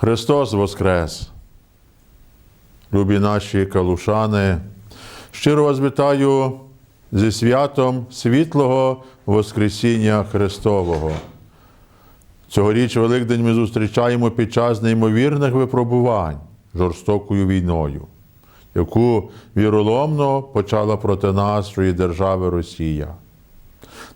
Христос Воскрес! Любі наші калушани, щиро вас вітаю зі святом світлого Воскресіння Христового. Цьогоріч Великдень ми зустрічаємо під час неймовірних випробувань жорстокою війною, яку віроломно почала проти нашої держави Росія.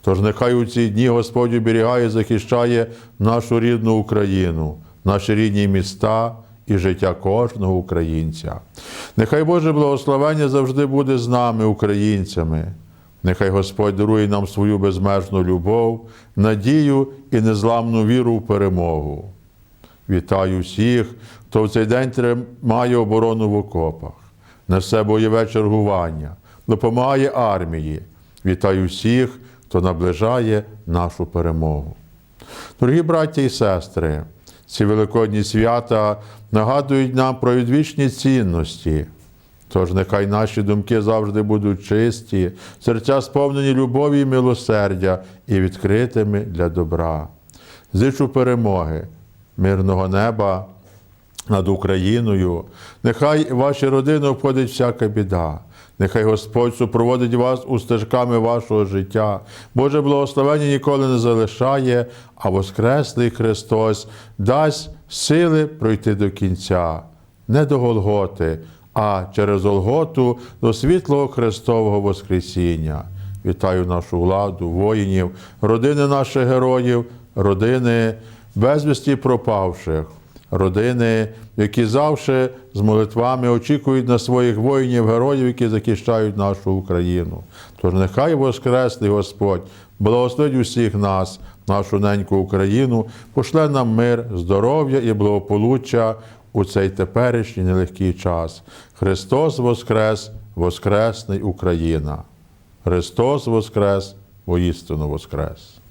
Тож нехай у ці дні Господь оберігає і захищає нашу рідну Україну, наші рідні міста і життя кожного українця. Нехай Боже благословення завжди буде з нами, українцями. Нехай Господь дарує нам свою безмежну любов, надію і незламну віру в перемогу. Вітаю всіх, хто в цей день тримає оборону в окопах, несе бойове чергування, допомагає армії. Вітаю всіх, хто наближає нашу перемогу. Дорогі браття і сестри, ці великодні свята нагадують нам про відвічні цінності. Тож нехай наші думки завжди будуть чисті, серця сповнені любові і милосердя і відкритими для добра. Зичу перемоги, мирного неба над Україною. Нехай ваші родини обходить всяка біда. Нехай Господь супроводить вас у стежками вашого життя. Боже благословення ніколи не залишає, а Воскреслий Христос дасть сили пройти до кінця, не до Голготи, а через Голготу до світлого Христового Воскресіння. Вітаю нашу владу, воїнів, родини наших героїв, родини безвісті пропавших родини, які завжди з молитвами очікують на своїх воїнів, героїв, які захищають нашу Україну. Тож нехай Воскреслий Господь благословить усіх нас, нашу неньку Україну, пошле нам мир, здоров'я і благополуччя у цей теперішній нелегкий час. Христос Воскрес, Воскресний Україна! Христос Воскрес, воістину Воскрес!